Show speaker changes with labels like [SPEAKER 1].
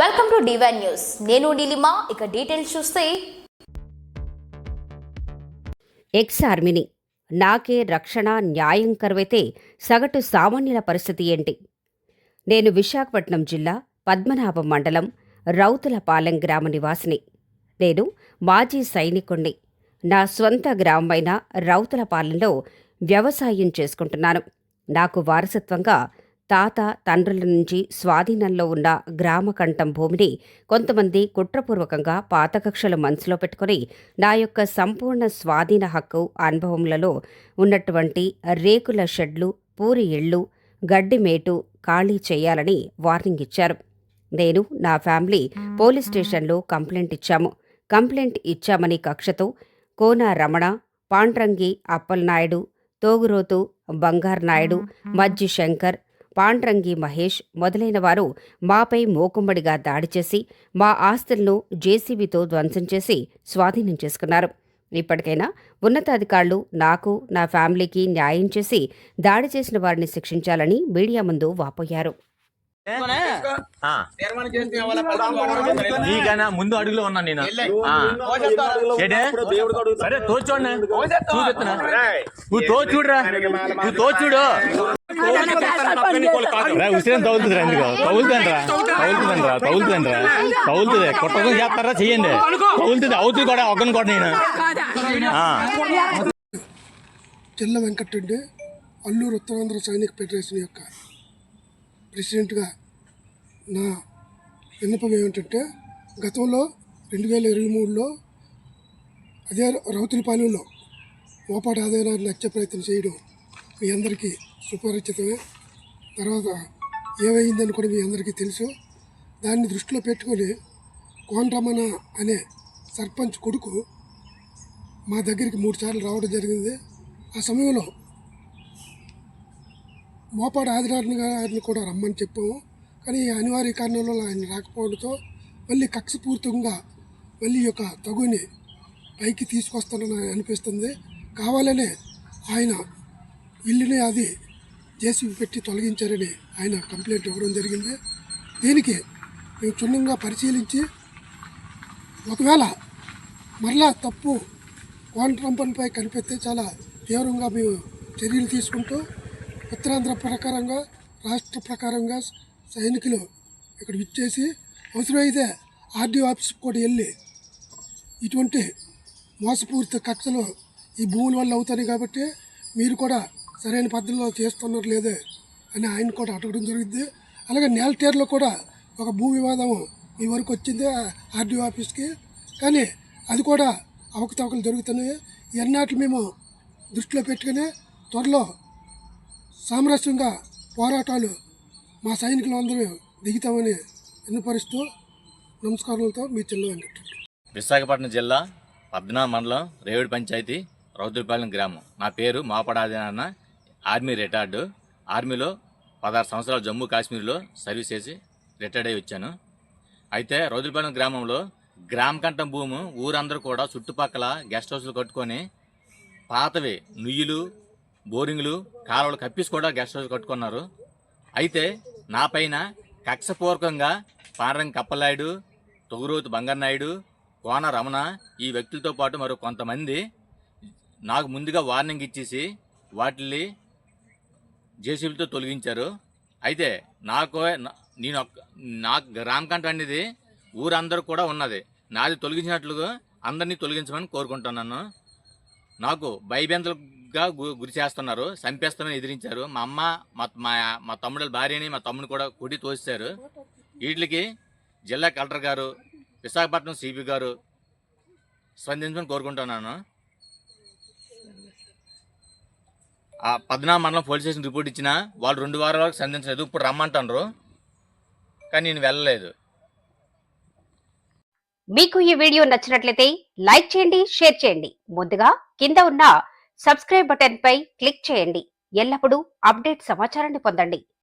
[SPEAKER 1] Welcome to divine news నేను నీలిమా ఇక details చూస్తే.
[SPEAKER 2] ఎక్స్ ఆర్మీని నాకే రక్షణ న్యాయం కరువైతే సగటు సామాన్యుల పరిస్థితి ఏంటి? నేను విశాఖపట్నం జిల్లా పద్మనాభం మండలం రౌతులపాలెం గ్రామ నివాసిని. నేను మాజీ సైనికుణ్ణి. నా స్వంత గ్రామమైన రౌతులపాలెంలో వ్యవసాయం చేసుకుంటున్నాను. నాకు వారసత్వంగా తాత తండ్రుల నుంచి స్వాధీనంలో ఉన్న గ్రామకంఠం భూమిని కొంతమంది కుట్రపూర్వకంగా పాతకక్షలు మనసులో పెట్టుకుని నా యొక్క సంపూర్ణ స్వాధీన హక్కు అనుభవములలో ఉన్నటువంటి రేకుల షెడ్లు పూరి ఇళ్ళు గడ్డి మేటు ఖాళీ చేయాలని వార్నింగ్ ఇచ్చారు. నేను నా ఫ్యామిలీ పోలీస్ స్టేషన్లో కంప్లైంట్ ఇచ్చాము. కంప్లైంట్ ఇచ్చామని కక్షతో కోన రమణ పాండ్రంగి అప్పలనాయుడు తోగురోతు బంగారు నాయుడు మజ్జి శంకర్ పాండ్రంగి మహేష్ మొదలైన వారు మాపై మూకుమ్మడిగా దాడి చేసి మా ఆస్తులను జేసీబీతో ధ్వంసం చేసి స్వాధీనం చేసుకున్నారు. ఇప్పటికైనా ఉన్నతాధికారులు నాకు నా ఫ్యామిలీకి న్యాయం చేసి దాడి చేసిన వారిని శిక్షించాలని మీడియా ముందు వాపోయారు.
[SPEAKER 3] ముందు అడుగులో ఉన్నా నేను? సరే నువ్వు నువ్వు తో చూడు. రా ఉసిరం తగులుతుంది రా ఎందుకు? తగులుతుందిరా తగులుతుందిరా తగులుతుందిరా తగులుతుంది కొట్టడం చేస్తారా? చెయ్యండి. తగులుతుంది. అవుతుంది కూడా ఒక్కని కూడా నేను.
[SPEAKER 4] చెల్ల వెంకటరెడ్డి అల్లూరు ఉత్తరాంధ్ర సైనిక ఫెడరేషన్ యొక్క ప్రెసిడెంట్గా నా విన్నపం ఏమిటంటే గతంలో రెండు వేల ఇరవై మూడులో అదే రౌతులపాలెంలో మోపాటి ఆదాయాన్ని హత్య ప్రయత్నం చేయడం మీ అందరికీ సుపరిచితమే. తర్వాత ఏమైందని కూడా మీ అందరికీ తెలుసు. దాన్ని దృష్టిలో పెట్టుకొని కోనరమణ అనే సర్పంచ్ కొడుకు మా దగ్గరికి మూడు సార్లు రావడం జరిగింది. ఆ సమయంలో మోపాడు ఆదినారాయణ గారిని కూడా రమ్మని చెప్పాము. కానీ అనివార్య కారణాల వల్ల ఆయన రాకపోవడంతో మళ్ళీ కక్షపూర్తంగా మళ్ళీ యొక్క తగుని పైకి తీసుకొస్తానని అనిపిస్తుంది. కావాలనే ఆయన ఇల్లుని అది జేసీబీ పెట్టి తొలగించారని ఆయన కంప్లైంట్ ఇవ్వడం జరిగింది. దీనికి మేము క్షుణ్ణంగా పరిశీలించి ఒకవేళ మరలా తప్పు కోనట్రంపన్పై కనిపిస్తే చాలా తీవ్రంగా మేము చర్యలు తీసుకుంటూ ఉత్తరాంధ్ర ప్రకారంగా రాష్ట్ర ప్రకారంగా సైనికులు ఇక్కడ విచ్చేసి అవసరమైతే ఆర్డీఓ ఆఫీస్కి కూడా వెళ్ళి ఇటువంటి మోసపూరిత కక్షలు ఈ భూముల వల్ల అవుతాయి కాబట్టి మీరు కూడా సరైన పద్ధతిలో చేస్తున్నారు లేదే అని ఆయన కూడా అడగడం జరిగింది. అలాగే నేల్టేర్లో కూడా ఒక భూ వివాదం మీ వరకు వచ్చింది ఆర్డీఓ ఆఫీస్కి. కానీ అది కూడా అవకతవకలు జరుగుతున్నాయి. ఎన్నాటి మేము దృష్టిలో పెట్టుకుని త్వరలో సామరస్యంగా పోరాటాలు మా సైనికులు అందరూ దిగుతామని విన్నపరుస్తూ నమస్కారాలతో మీ చెల్లు వెంకట
[SPEAKER 3] విశాఖపట్నం జిల్లా పద్నా మండలం రేవుడి పంచాయతీ రౌద్రపాలెం గ్రామం. నా పేరు మాపడాది నాన్న ఆర్మీ రిటైర్డ్. ఆర్మీలో పదహారు సంవత్సరాలు జమ్మూ కాశ్మీర్లో సర్వీస్ చేసి రిటైర్డ్ అయి వచ్చాను. అయితే రోజులపాలెం గ్రామంలో గ్రామ కంఠం భూము ఊరందరూ కూడా చుట్టుపక్కల గెస్ట్ హౌస్లు కట్టుకొని పాతవి నుయ్యిలు బోరింగ్లు కాలువలు కప్పిసి కూడా గెస్ట్ హౌస్ కట్టుకున్నారు. అయితే నా పైన కక్షపూర్వకంగా పాండ్రంగి కప్పలాయుడు తొగురోతు బంగన్నాయుడు కోన రమణ ఈ వ్యక్తులతో పాటు మరో కొంతమంది నాకు ముందుగా వార్నింగ్ ఇచ్చేసి వాటిని జేసీబీతో తొలగించారు. అయితే నాకు నేను నా నాకు రామకంఠ అనేది ఊరందరూ కూడా ఉన్నది. నాది తొలగించినట్లుగా అందరినీ తొలగించమని కోరుకుంటున్నాను నాకు భయభ్యంతలుగా గు- గురి చేస్తున్నారు. చంపేస్తామని ఎదిరించారు. మా అమ్మ మా మా మా తమ్ముడు భార్యని మా తమ్ముడు కూడా కొట్టి తోసారు వీటికి జిల్లా కలెక్టర్ గారు విశాఖపట్నం సిపి గారు స్పందించమని కోరుకుంటున్నాను ఆ పద్నాలుగు మండలం పోలీస్ స్టేషన్ రిపోర్ట్ ఇచ్చినా వాళ్ళు రెండు వారాల వరకు సంధించలేదు. ఇప్పుడు రమ్మంటారు కానీ నేను వెళ్ళలేదు.
[SPEAKER 2] మీకు ఈ వీడియో నచ్చినట్లయితే లైక్ చేయండి షేర్ చేయండి. ముందుగా కింద ఉన్న సబ్స్క్రైబ్ బటన్ పై క్లిక్ చేయండి. ఎల్లప్పుడూ అప్డేట్ సమాచారాన్ని పొందండి.